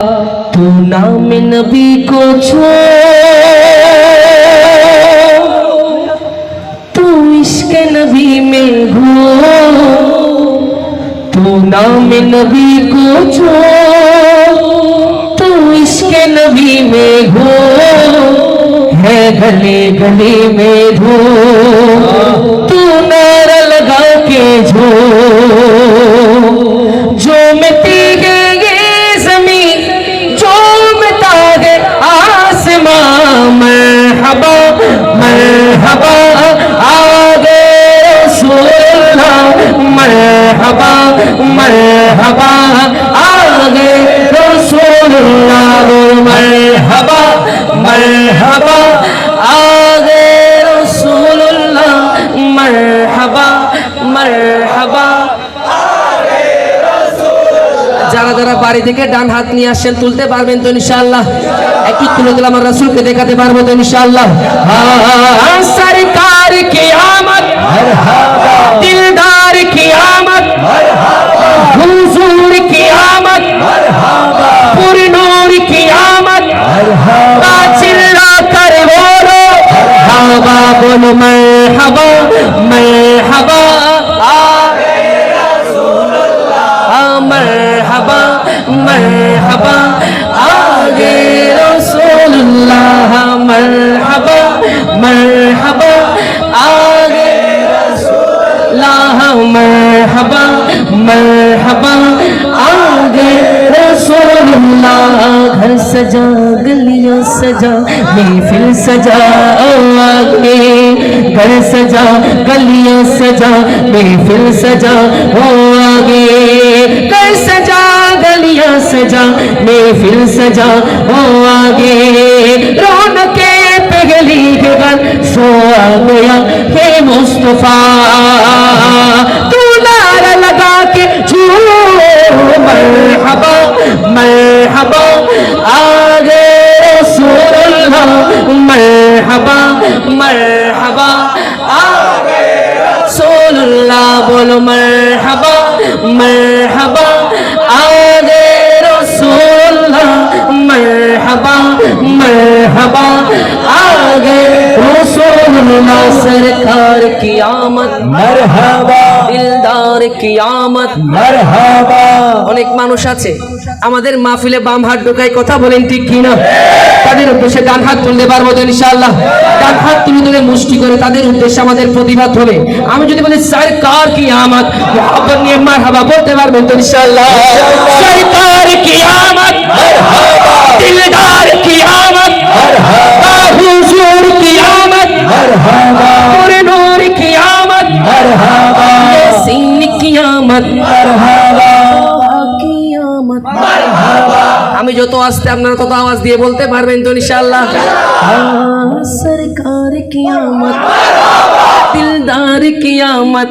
تو نام نبی کو چھو تو عشق نبی میں ہو تو نام نبی کو چھو تو عشق نبی میں ہو ہے گلے گلے میں دھو تو نعرہ لگا کے جھو যারা যারা বাড়ি থেকে ডান হাত নিয়ে আসছেন তুলতে পারবেন তো ইনশাআল্লাহ। একটু তুলে দিলাম, আমার রাসূলকে দেখাতে পারব তো ইনশাআল্লাহ। সরকার কি আমত দিলদার কি আমত হুজুর কি আমত পুরনূর কি আমত চিল্লা করে বলো হাবা বলো মারহাবা মারহাবা مرحبا، آگے رسول اللہ، مرحبا مرحبا، آگے رسول اللہ، مرحبا مرحبا، آگے رسول اللہ، گھر سجا، گلیاں سجا، محفل سجا، آگے گھر سجا، گلیاں سجا، محفل سجا ہو آگے सजा गलियां सजा महफिल सजा हो आगे रौनके पगली के घर सो आ गया हे मुस्तफा तू नारा लगा के झूम मरहबा मरहबा কিয়ামত। মারহাবা। দিলদার কিয়ামত। মারহাবা। অনেক মানুষ আছে। আমাদের মাহফিলে বাম হাত ঢোকায় কথা বলেন ঠিক কি না? তাদের উদ্দেশ্যে ডান হাত তুলতে পারব তো ইনশাআল্লাহ। ডান হাত তুলে তুলে মুষ্টি করে তাদের উদ্দেশ্যে আমাদের প্রতিবাদ হবে। আমি যদি বলি স্যার কার কি আমাত মোহাম্মদ নিয়ে মারহাবা বলতে পারবেন তো ইনশাআল্লাহ। স্যার কার কি আমাত দিলদার কি আমাত হুজুর কি আমাত মারহাবা আমদ মারহাবা সিন কি আমদ মারহাবা কিয়ামত আমি যত আসতে আপনারা তত আওয়াজ দিয়ে বলতে পারবেন তো ইনশাআল্লাহ সরকার কিয়ামত দিলদার কিয়ামত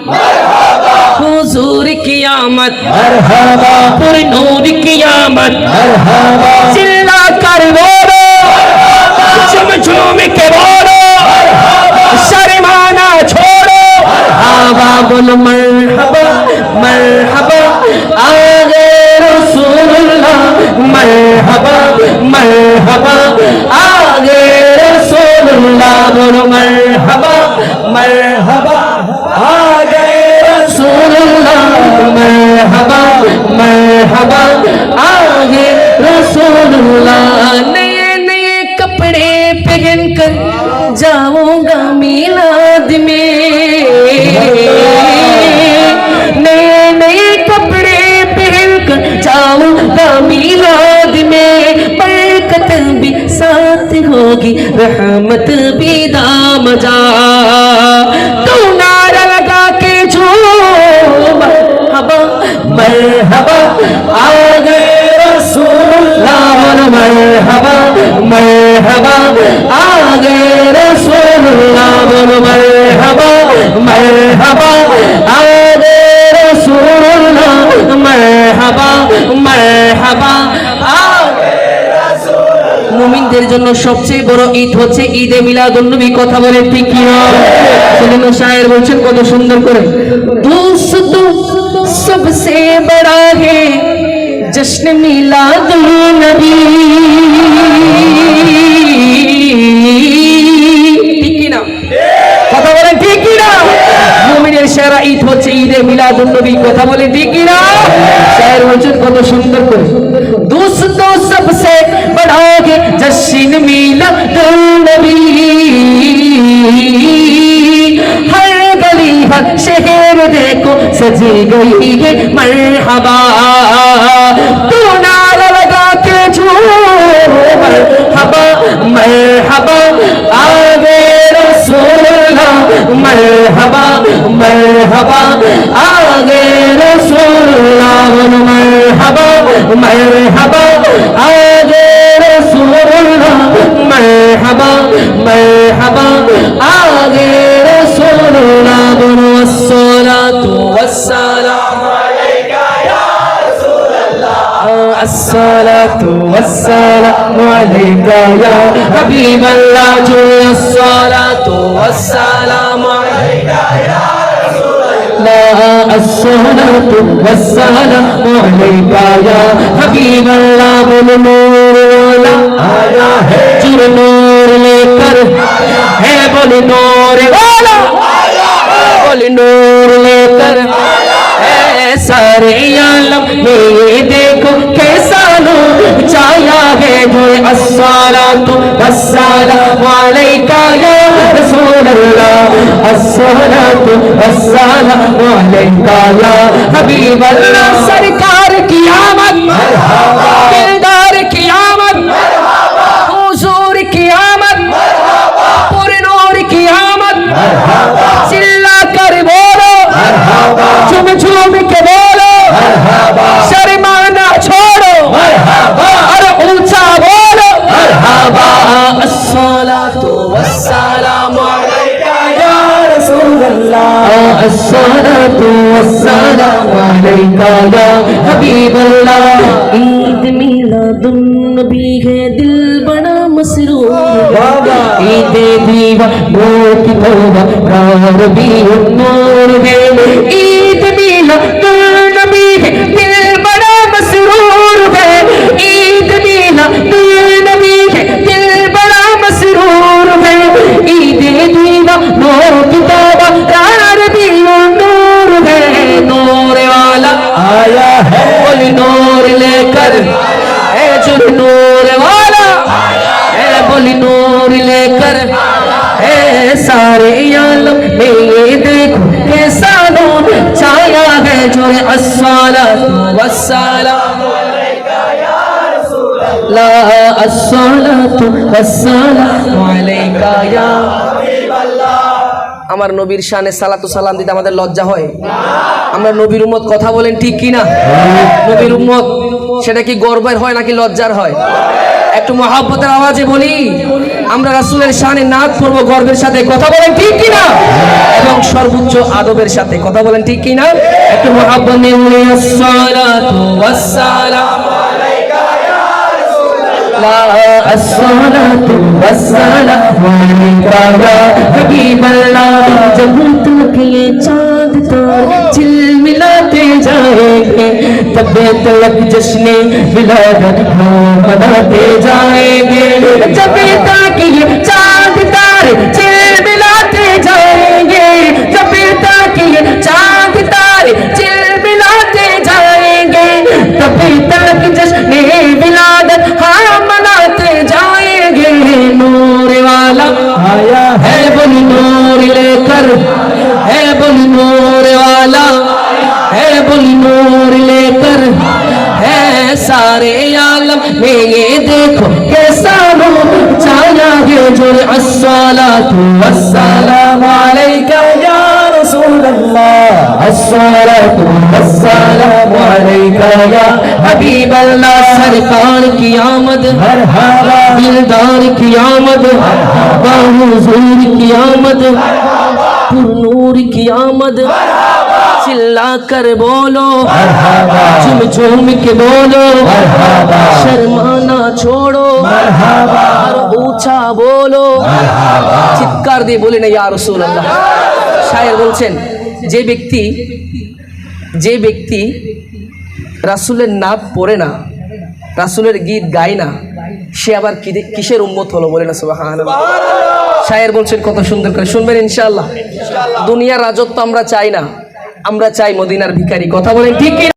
হুজুর কিয়ামত মারহাবা পুর নূর কিয়ামত মারহাবা চিল্লা कर बोलो झुम झुम বলো মারহাবা মারহাবা আগে রসুল্লাহ মারহাবা মারহাবা আগে रहमत भी दाम जा तू नारा लगा के झूम हवा मरहबा आ गए रसूलुल्लाह मरहबा मरहबा आ गए रसूलुल्लाह मरहबा मरहबा आ गए रसूलुल्लाह मरहबा मरहबा আমাদের জন্য সবচেয়ে বড় ঈদ হচ্ছে ঈদে মিলাদুন্নবী কথা বলে, ঠিক কি সাহেব বলছেন, কত সুন্দর করে। সবসে বড় হে জশ্ন মিলাদুন্নবী। কথা ঈদ হচ্ছে বলে, ঠিক কি না? বলছেন, কত সুন্দর করে। সবসে जश्न मिलादुन नबी हर गली हर शहर देखो सजी गई है मरहबा तू नारा लगा के झूम मरहबा मरहबा आगे रसूलुल्लाह मरहबा मरहबा आगे रसूलुल्लाह मरहबा मरहबा आगे रसूलुल्लाह مرحبا مرحبا آغي رسول الله والصلاة والسلام عليك يا رسول الله الصلاة والسلام عليك يا حبيب الله جل الصلاة والسلام عليك يا رسول الله الصلاة والسلام عليك يا حبيب الله بالنور ولا آية نبی نور لے کر ہے بولی نور والا بولی نور لے کر ہے سارے عالم میں دیکھو کیسا نور چایا ہے جو السلام والسلام علیکہ یا رسول اللہ السلام والسلام علیکہ یا حبیب اللہ سرکار کی آمد مرحبا الصلاة والسلام عليك يا حبيب الله عيد ميلاد النبي ہے دل بڑا مسرور عيد دیوا موت توبہ رار بھی نور ہے عيد ميلاد आया है बोल नूर लेकर ए जुल नूर वाला ए बोली नूर लेकर ए सारे आलम में ये देखो कैसा नूर छाया है जो अस्सलातु वस्सलाम ला अस्सलातु वस्सलामु अलैका या আমার নবীর শানে সালাতু সালাম দিতে আমাদের লজ্জা হয় আমরা নবীর উম্মত কথা বলেন ঠিক কি না নবীর উম্মত সেটা কি গর্বের হয় নাকি লজ্জার হয় একটু মহাব্বতের আওয়াজে বলি আমরা রাসূলের শানে নাচ পড়বো গর্বের সাথে কথা বলেন ঠিক কি না এবং সর্বোচ্চ আদবের সাথে কথা বলেন ঠিক কি না একটু মহাব্বত নিয়ে বলি আসসালাতু ওয়াসসালাম لا الصلاة والسلام عليك يا حبيب جب تک یہ چاند تار چل ملاتے جائیں گے تب تلک جشن ملا مناتے جائیں گے جب تک یہ چاند تار چل ملاتے جائیں گے جب تک یہ چاند تار چل ملاتے جائیں گے عالم میں یہ دیکھو کیسا ہو چایا ہے جو الصلاۃ والسلام علیک یا رسول اللہ الصلاۃ والسلام علیک یا حبیب اللہ سرکار کی آمد مرحبا دلدار کی آمد مرحبا حضور کی آمد مرحبا نور کی آمد مرحبا चिल्ला कर बोलो मरहबा झुम झुम के बोलो मरहबा शर्माना छोड़ो मरहबा আর ऊंचा बोलो চিৎকার দিয়ে বলি না ইয়া রাসূলুল্লাহ শায়ের বলছেন যে ব্যক্তি যে ব্যক্তি রাসুলের নাক পড়ে না রাসুলের গীত গায় না সে আবার কি- কিসের উম্মত হলো বলে না সুবাহান শায়ের বলছেন কত সুন্দর করে শুনবেন ইনশাআল্লাহ দুনিয়ার রাজত্ব আমরা চাই না আমরা চাই মদিনার ভিখারি কথা বলেন ঠিক?